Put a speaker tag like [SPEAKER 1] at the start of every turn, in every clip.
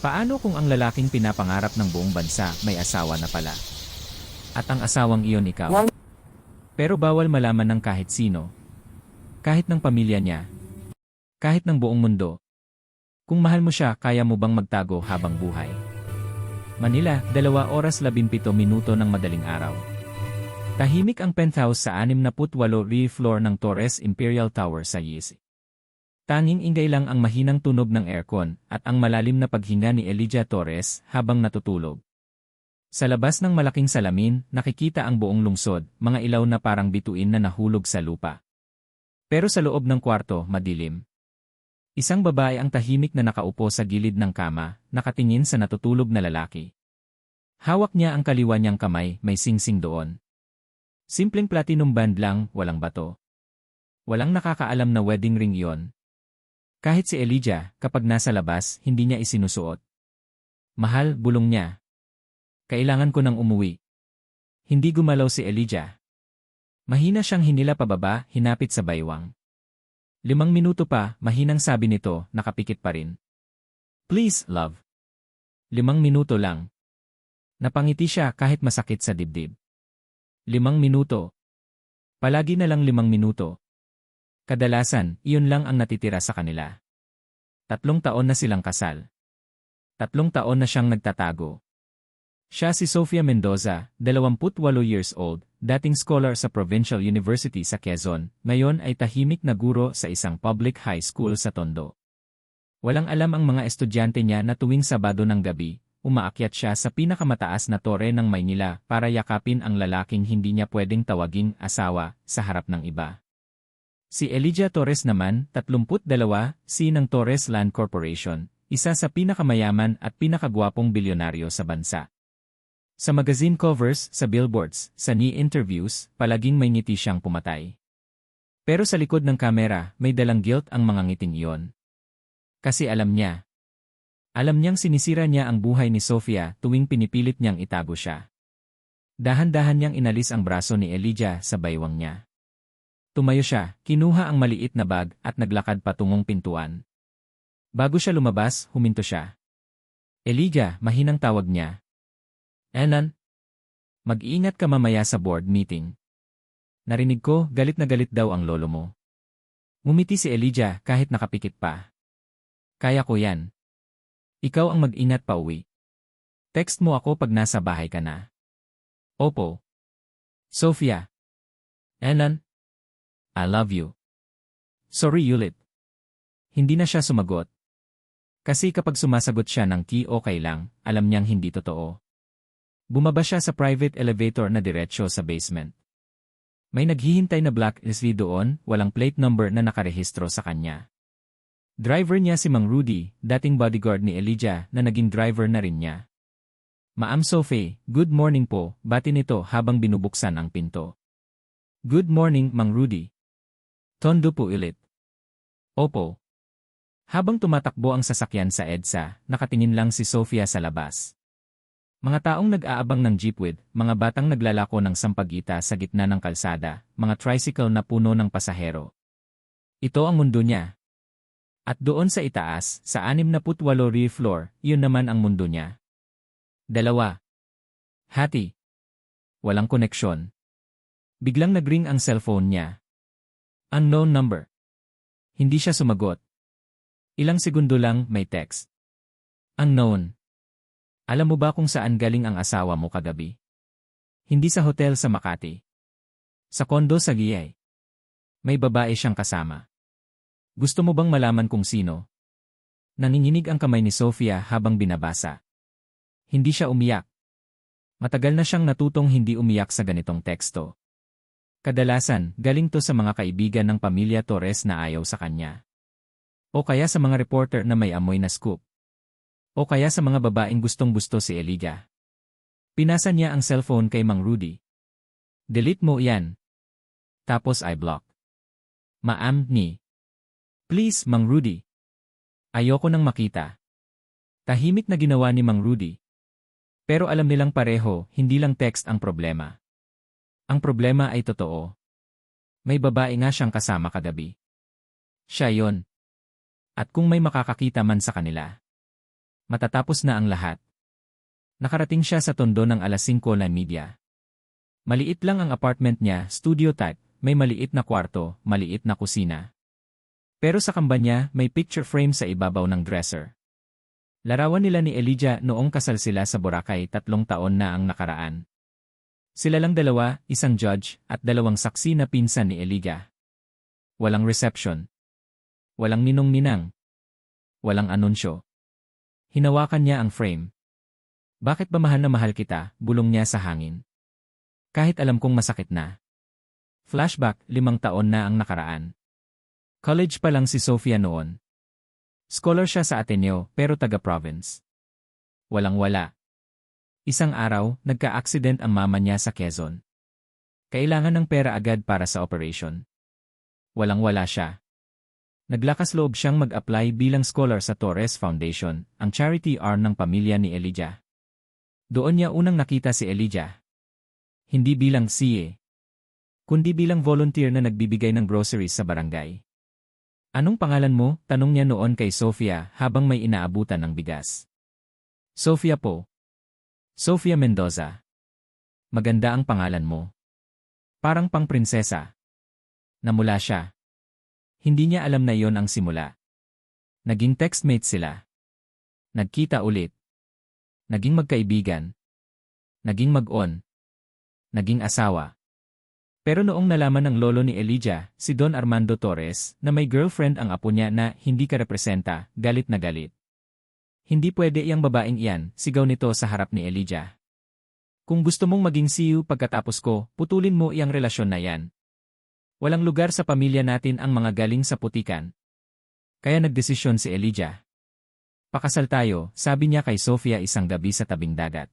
[SPEAKER 1] Paano kung ang lalaking pinapangarap ng buong bansa may asawa na pala? At ang asawang iyon ikaw? Pero bawal malaman ng kahit sino. Kahit ng pamilya niya. Kahit ng buong mundo. Kung mahal mo siya, kaya mo bang magtago habang buhay? Manila, 2 oras 17 minuto ng madaling araw. Tahimik ang penthouse sa 68 rear floor ng Torres Imperial Tower sa Yisi. Tanging ingay lang ang mahinang tunog ng aircon at ang malalim na paghinga ni Elijah Torres habang natutulog. Sa labas ng malaking salamin, nakikita ang buong lungsod, mga ilaw na parang bituin na nahulog sa lupa. Pero sa loob ng kwarto, madilim. Isang babae ang tahimik na nakaupo sa gilid ng kama, nakatingin sa natutulog na lalaki. Hawak niya ang kaliwa niyang kamay, may singsing doon. Simpleng platinum band lang, walang bato. Walang nakakaalam na wedding ring yon. Kahit si Elijah, kapag nasa labas, hindi niya isinusuot. Mahal, bulong niya. Kailangan ko nang umuwi. Hindi gumalaw si Elijah. Mahina siyang hinila pababa, hinapit sa baywang. Limang minuto pa, mahinang sabi nito, nakapikit pa rin. Please, love. Limang minuto lang. Napangiti siya kahit masakit sa dibdib. Limang minuto. Palagi na lang limang minuto. Kadalasan, iyon lang ang natitira sa kanila. Tatlong taon na silang kasal. Tatlong taon na siyang nagtatago. Siya si Sofia Mendoza, 28 years old, dating scholar sa Provincial University sa Quezon, ngayon ay tahimik na guro sa isang public high school sa Tondo. Walang alam ang mga estudyante niya na tuwing Sabado ng gabi, umaakyat siya sa pinakamataas na tore ng Maynila para yakapin ang lalaking hindi niya pwedeng tawaging asawa sa harap ng iba. Si Elijah Torres naman, 32, si ng Torres Land Corporation, isa sa pinakamayaman at pinakagwapong bilyonaryo sa bansa. Sa magazine covers, sa billboards, sa knee interviews, palaging may ngiti siyang pumatay. Pero sa likod ng kamera, may dalang guilt ang mga ngiting iyon. Kasi alam niya. Alam niyang sinisira niya ang buhay ni Sofia tuwing pinipilit niyang itago siya. Dahan-dahan niyang inalis ang braso ni Elijah sa baywang niya. Tumayo siya, kinuha ang maliit na bag at naglakad patungong pintuan. Bago siya lumabas, huminto siya. Elijah, mahinang tawag niya, Enan? Mag-iingat ka mamaya sa board meeting. Narinig ko, galit na galit daw ang lolo mo. Ngumiti si Elijah kahit nakapikit pa. Kaya ko yan. Ikaw ang mag-ingat pa uwi. Text mo ako pag nasa bahay ka na. Opo. Sophia. Enan? I love you. Sorry ulit. Hindi na siya sumagot. Kasi kapag sumasagot siya ng T okay lang, alam niyang hindi totoo. Bumaba siya sa private elevator na diretsyo sa basement. May naghihintay na black SUV doon, walang plate number na nakarehistro sa kanya. Driver niya si Mang Rudy, dating bodyguard ni Elijah na naging driver na rin niya. Maam Sophie, good morning po, bati nito habang binubuksan ang pinto. Good morning, Mang Rudy. Tondo po ulit. Opo. Habang tumatakbo ang sasakyan sa EDSA, nakatingin lang si Sofia sa labas. Mga taong nag-aabang ng jeepwid, mga batang naglalako ng sampagita sa gitna ng kalsada, mga tricycle na puno ng pasahero. Ito ang mundo niya. At doon sa itaas, sa 68 rear floor, yun naman ang mundo niya. Dalawa. Hati. Walang koneksyon. Biglang nagring ang cellphone niya. Unknown number. Hindi siya sumagot. Ilang segundo lang may text. Unknown. Alam mo ba kung saan galing ang asawa mo kagabi? Hindi sa hotel sa Makati. Sa kondo sa Giyay. May babae siyang kasama. Gusto mo bang malaman kung sino? Nanginginig ang kamay ni Sofia habang binabasa. Hindi siya umiyak. Matagal na siyang natutong hindi umiyak sa ganitong teksto. Kadalasan, galing to sa mga kaibigan ng pamilya Torres na ayaw sa kanya. O kaya sa mga reporter na may amoy na scoop. O kaya sa mga babaeng gustong-gusto si Elijah. Pinasa niya ang cellphone kay Mang Rudy. Delete mo yan. Tapos I block. Maam ni. Please, Mang Rudy. Ayoko nang makita. Tahimik na ginawa ni Mang Rudy. Pero alam nilang pareho, hindi lang text ang problema. Ang problema ay totoo. May babae nga siyang kasama kagabi. Siya yon. At kung may makakakita man sa kanila, Matatapos na ang lahat. Nakarating siya sa tondo ng alas 5 na media. Maliit lang ang apartment niya, studio type, may maliit na kwarto, maliit na kusina. Pero sa kamba niya, may picture frame sa ibabaw ng dresser. Larawan nila ni Elijah noong kasal sila sa Boracay tatlong taon na ang nakaraan. Sila lang dalawa, isang judge, at dalawang saksi na pinsan ni Elijah. Walang reception. Walang ninong-ninang. Walang anunsyo. Hinawakan niya ang frame. Bakit ba mahal na mahal kita, bulong niya sa hangin. Kahit alam kong masakit na. Flashback, limang taon na ang nakaraan. College pa lang si Sofia noon. Scholar siya sa Ateneo pero taga-province. Walang-wala. Isang araw, nagka-accident ang mama niya sa Quezon. Kailangan ng pera agad para sa operation. Walang-wala siya. Naglakas loob siyang mag-apply bilang scholar sa Torres Foundation, ang charity arm ng pamilya ni Elijah. Doon niya unang nakita si Elijah. Hindi bilang CA. Kundi bilang volunteer na nagbibigay ng groceries sa barangay. Anong pangalan mo? Tanong niya noon kay Sofia habang may inaabutan ng bigas. Sofia po. Sofia Mendoza. Maganda ang pangalan mo. Parang pang prinsesa. Namula siya. Hindi niya alam na yon ang simula. Naging textmate sila. Nagkita ulit. Naging magkaibigan. Naging mag-on naging asawa. Pero noong nalaman ng lolo ni Elijah, si Don Armando Torres, na may girlfriend ang apo niya na hindi ka representa, galit na galit. Hindi pwede iyang babaeng iyan, sigaw nito sa harap ni Elijah. Kung gusto mong maging siyu pagkatapos ko, putulin mo iyang relasyon na yan. Walang lugar sa pamilya natin ang mga galing sa putikan. Kaya nagdesisyon si Elijah. Pakasal tayo, sabi niya kay Sofia isang gabi sa tabing dagat.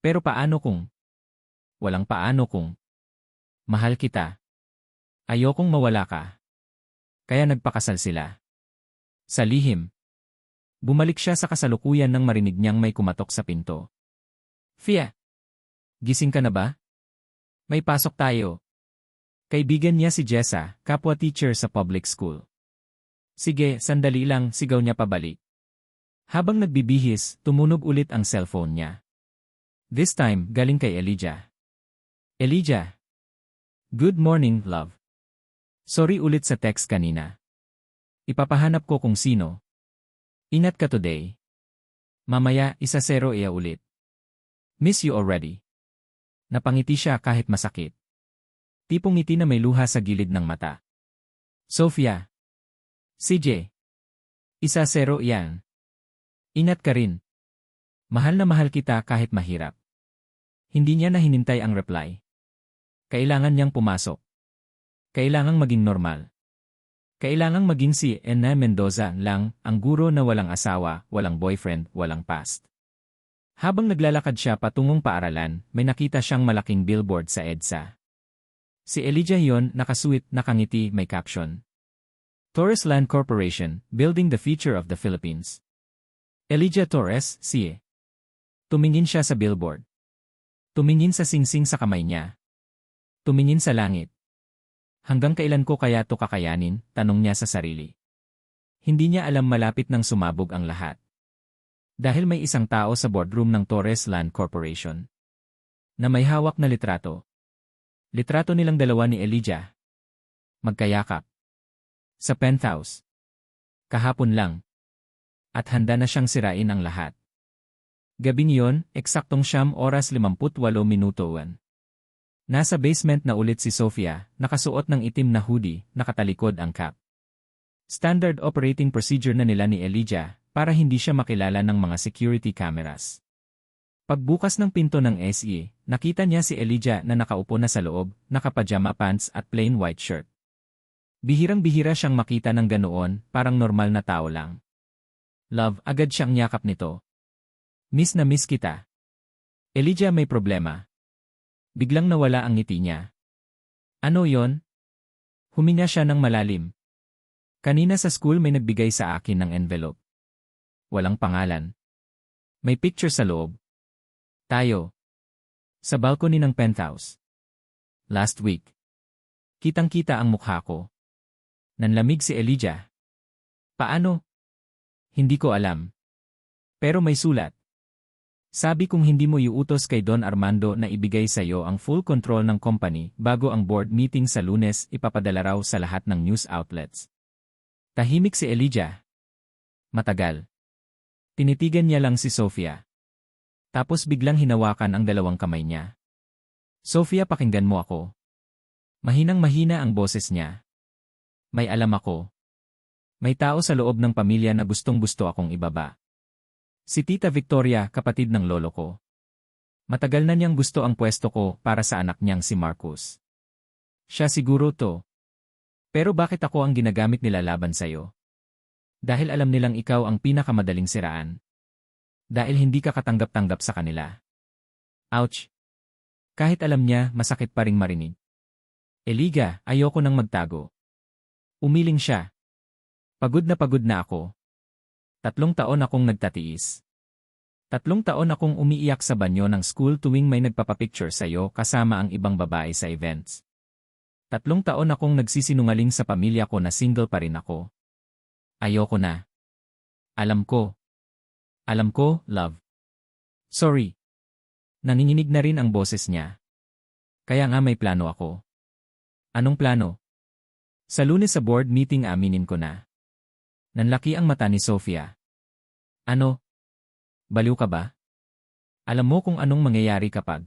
[SPEAKER 1] Pero paano kung walang paano kung mahal kita. Ayokong mawala ka. Kaya nagpakasal sila. Sa lihim. Bumalik siya sa kasalukuyan nang marinig niyang may kumatok sa pinto. Fia! Gising ka na ba? May pasok tayo. Kaibigan niya si Jessa, kapwa teacher sa public school. Sige, sandali lang, sigaw niya pabalik. Habang nagbibihis, tumunog ulit ang cellphone niya. This time, galing kay Elijah. Elijah. Good morning, love. Sorry ulit sa text kanina. Ipapahanap ko kung sino. Ingat ka today. Mamaya, isa zero iya ulit. Miss you already. Napangiti siya kahit masakit. Tipong ngiti na may luha sa gilid ng mata. Sophia. CJ. Isa zero iyan. Ingat ka rin. Mahal na mahal kita kahit mahirap. Hindi niya na hinintay ang reply. Kailangan niyang pumasok. Kailangang maging normal. Kailangang maging si Enna Mendoza lang, ang guro na walang asawa, walang boyfriend, walang past. Habang naglalakad siya patungong paaralan, may nakita siyang malaking billboard sa EDSA. Si Elijah yon, nakasuit, nakangiti, may caption. Torres Land Corporation, Building the Future of the Philippines. Elijah Torres, CA. Tumingin siya sa billboard. Tumingin sa singsing sa kamay niya. Tumingin sa langit. Hanggang kailan ko kaya to kakayanin, tanong niya sa sarili. Hindi niya alam malapit nang sumabog ang lahat. Dahil may isang tao sa boardroom ng Torres Land Corporation na may hawak na litrato. Litrato nilang dalawa ni Elijah. Magkayakap. Sa penthouse. Kahapon lang. At handa na siyang sirain ang lahat. Gabing yon, eksaktong siyam oras 58 minutoan. Nasa basement na ulit si Sofia, nakasuot ng itim na hoodie, nakatalikod ang cap. Standard operating procedure na nila ni Elijah para hindi siya makilala ng mga security cameras. Pagbukas ng pinto ng SE, nakita niya si Elijah na nakaupo na sa loob, nakapajama pants at plain white shirt. Bihirang-bihira siyang makita ng ganoon, parang normal na tao lang. Love, agad siyang yakap nito. Miss na miss kita. Elijah may problema, Biglang nawala ang ngiti niya. Ano yon? Huminga siya ng malalim. Kanina sa school may nagbigay sa akin ng envelope. Walang pangalan. May picture sa loob. Tayo. Sa balcony ng penthouse. Last week. Kitang-kita ang mukha ko. Nanlamig si Elijah. Paano? Hindi ko alam. Pero may sulat. Sabi kung hindi mo iutos kay Don Armando na ibigay sa iyo ang full control ng company bago ang board meeting sa lunes ipapadala raw sa lahat ng news outlets. Tahimik si Elijah. Matagal. Tinitigan niya lang si Sofia. Tapos biglang hinawakan ang dalawang kamay niya. Sofia pakinggan mo ako. Mahinang mahina ang boses niya. May alam ako. May tao sa loob ng pamilya na gustong gusto akong ibaba. Si Tita Victoria, kapatid ng lolo ko. Matagal na niyang gusto ang pwesto ko para sa anak niyang si Marcus. Siya siguro to. Pero bakit ako ang ginagamit nila laban sa'yo? Dahil alam nilang ikaw ang pinakamadaling siraan. Dahil hindi ka katanggap-tanggap sa kanila. Ouch! Kahit alam niya, masakit pa ring marinig. Eliga, ayoko nang magtago. Umiling siya. Pagod na pagod na ako. Tatlong taon akong nagtatiis. Tatlong taon akong umiiyak sa banyo ng school tuwing may nagpapapicture sa'yo kasama ang ibang babae sa events. Tatlong taon akong nagsisinungaling sa pamilya ko na single pa rin ako. Ayoko na. Alam ko. Alam ko, love. Sorry. Nanginginig na rin ang boses niya. Kaya nga may plano ako. Anong plano? Sa lunes sa board meeting aminin ko na. Nanlaki ang mata ni Sofia. Ano? Baliw ka ba? Alam mo kung anong mangyayari kapag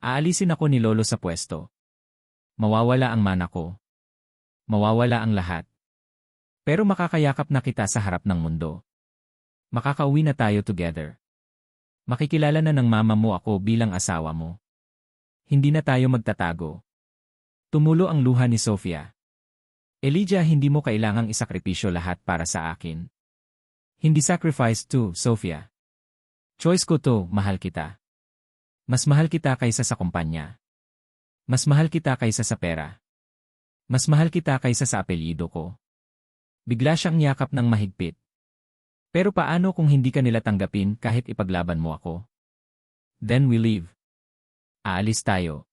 [SPEAKER 1] aalisin ako ni Lolo sa pwesto. Mawawala ang mana ko. Mawawala ang lahat. Pero makakayakap na kita sa harap ng mundo. Makakauwi na tayo together. Makikilala na ng mama mo ako bilang asawa mo. Hindi na tayo magtatago. Tumulo ang luha ni Sofia. Elijah hindi mo kailangang isakripisyo lahat para sa akin. Hindi sacrifice to, Sophia. Choice ko to, mahal kita. Mas mahal kita kaysa sa kumpanya. Mas mahal kita kaysa sa pera. Mas mahal kita kaysa sa apelyido ko. Bigla siyang yakap ng mahigpit. Pero paano kung hindi ka nila tanggapin kahit ipaglaban mo ako? Then we leave. Aalis tayo.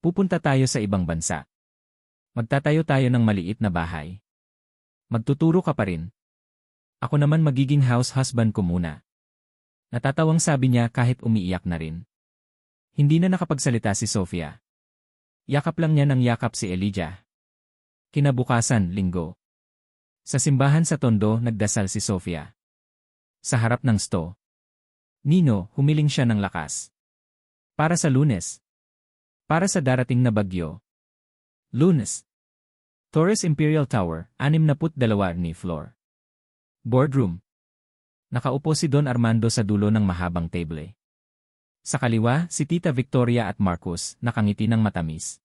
[SPEAKER 1] Pupunta tayo sa ibang bansa. Magtatayo tayo ng maliit na bahay. Magtuturo ka pa rin. Ako naman magiging house husband ko muna. Natatawang sabi niya kahit umiiyak na rin. Hindi na nakapagsalita si Sofia. Yakap lang niya ng yakap si Elijah. Kinabukasan, linggo. Sa simbahan sa Tondo, nagdasal si Sofia. Sa harap ng sto. Nino, humiling siya ng lakas. Para sa lunes. Para sa darating na bagyo. Lunes. Torres Imperial Tower, 62 ni floor. Boardroom. Nakaupo si Don Armando sa dulo ng mahabang table. Sa kaliwa, si Tita Victoria at Marcos, nakangiti ng matamis.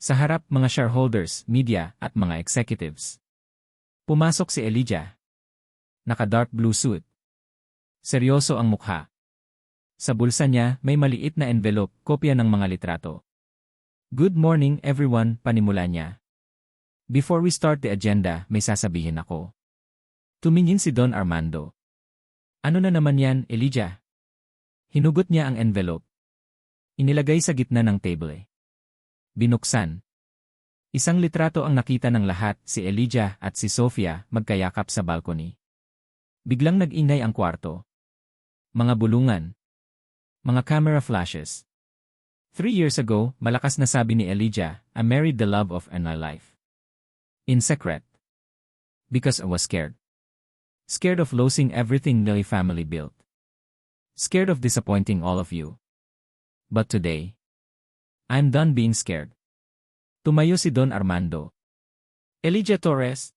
[SPEAKER 1] Sa harap, mga shareholders, media, at mga executives. Pumasok si Elijah. Naka-dark blue suit. Seryoso ang mukha. Sa bulsa niya, may maliit na envelope, kopya ng mga litrato. Good morning everyone, panimula niya. Before we start the agenda, may sasabihin ako. Tumingin si Don Armando. Ano na naman yan, Elijah? Hinugot niya ang envelope. Inilagay sa gitna ng table. Binuksan. Isang litrato ang nakita ng lahat, si Elijah at si Sofia, magkayakap sa balcony. Biglang nag-ingay ang kwarto. Mga bulungan. Mga camera flashes. Three years ago, malakas na sabi ni Elijah, I married the love of my life. In secret. Because I was scared. Scared of losing everything my family built. Scared of disappointing all of you. But today, I'm done being scared. Tumayo si Don Armando. Elijah Torres?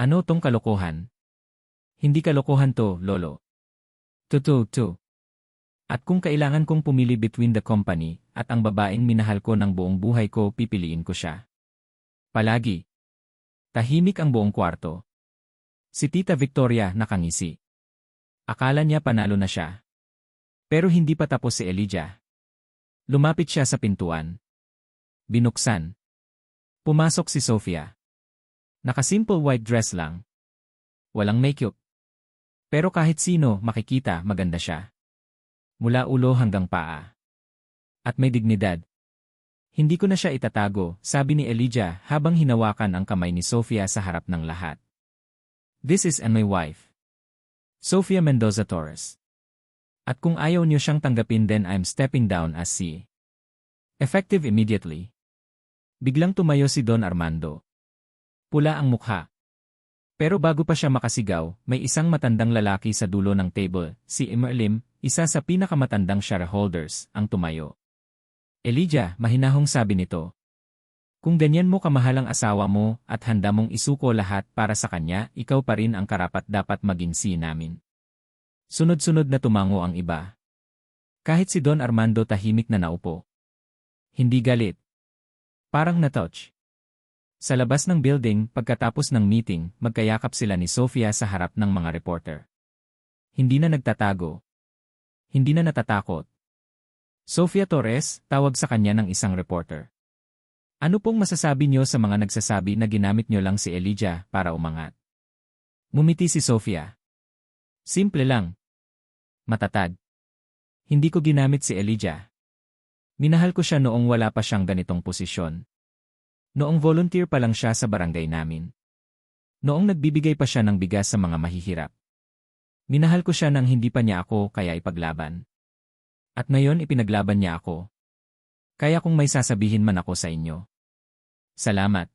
[SPEAKER 1] Ano tong kalokohan? Hindi kalokohan to, Lolo. Tutu, tu. At kung kailangan kong pumili between the company at ang babaeng minahal ko ng buong buhay ko, pipiliin ko siya. Palagi. Tahimik ang buong kwarto. Si Tita Victoria nakangisi. Akala niya panalo na siya. Pero hindi pa tapos si Elijah. Lumapit siya sa pintuan. Binuksan. Pumasok si Sofia. Nakasimple white dress lang. Walang makeup. Pero kahit sino makikita maganda siya mula ulo hanggang paa. At may dignidad. Hindi ko na siya itatago, sabi ni Elijah habang hinawakan ang kamay ni Sofia sa harap ng lahat. This is and my wife. Sofia Mendoza Torres. At kung ayaw niyo siyang tanggapin then I'm stepping down as C. Effective immediately. Biglang tumayo si Don Armando. Pula ang mukha. Pero bago pa siya makasigaw, may isang matandang lalaki sa dulo ng table, si Emerlim, isa sa pinakamatandang shareholders, ang tumayo. Elijah, mahinahong sabi nito. Kung ganyan mo kamahal ang asawa mo at handa mong isuko lahat para sa kanya, ikaw pa rin ang karapat dapat maging si namin. Sunod-sunod na tumango ang iba. Kahit si Don Armando tahimik na naupo. Hindi galit. Parang na-touch. Sa labas ng building, pagkatapos ng meeting, magkayakap sila ni Sofia sa harap ng mga reporter. Hindi na nagtatago. Hindi na natatakot. Sofia Torres, tawag sa kanya ng isang reporter. Ano pong masasabi niyo sa mga nagsasabi na ginamit niyo lang si Elijah para umangat? Ngumiti si Sofia. Simple lang. Matatag. Hindi ko ginamit si Elijah. Minahal ko siya noong wala pa siyang ganitong posisyon. Noong volunteer pa lang siya sa barangay namin. Noong nagbibigay pa siya ng bigas sa mga mahihirap. Minahal ko siya nang hindi pa niya ako kaya ipaglaban. At ngayon ipinaglaban niya ako. Kaya kung may sasabihin man ako sa inyo. Salamat.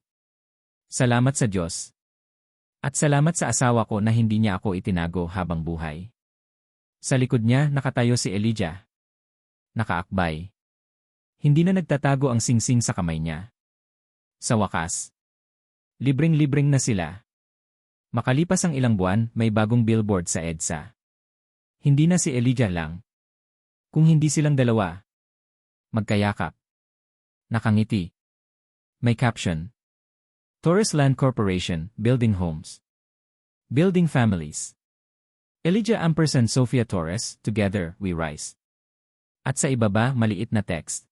[SPEAKER 1] Salamat sa Diyos. At salamat sa asawa ko na hindi niya ako itinago habang buhay. Sa likod niya nakatayo si Elijah. Nakaakbay. Hindi na nagtatago ang singsing sa kamay niya. Sa wakas, libreng-libreng na sila. Makalipas ang ilang buwan, may bagong billboard sa EDSA. Hindi na si Elijah lang. Kung hindi silang dalawa. Magkayakap. Nakangiti. May caption. Torres Land Corporation, Building Homes. Building Families. Elijah Ampersand Sofia Torres, Together, We Rise. At sa ibaba, maliit na text.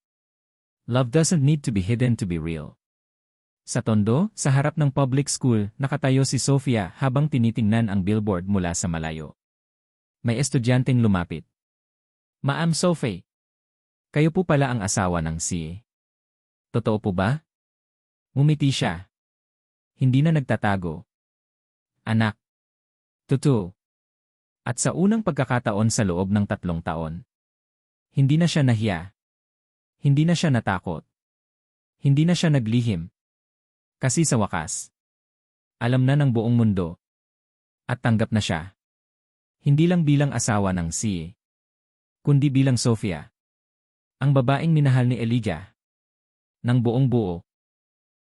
[SPEAKER 1] Love doesn't need to be hidden to be real. Sa tondo, sa harap ng public school, nakatayo si Sofia habang tinitingnan ang billboard mula sa malayo. May estudyanteng lumapit. Ma'am Sophie. Kayo po pala ang asawa ng si. Totoo po ba? Ngumiti siya. Hindi na nagtatago. Anak. Totoo. At sa unang pagkakataon sa loob ng tatlong taon. Hindi na siya nahiya. Hindi na siya natakot. Hindi na siya naglihim. Kasi sa wakas, alam na ng buong mundo. At tanggap na siya. Hindi lang bilang asawa ng si, kundi bilang Sofia. Ang babaeng minahal ni Elijah. Ng buong buo.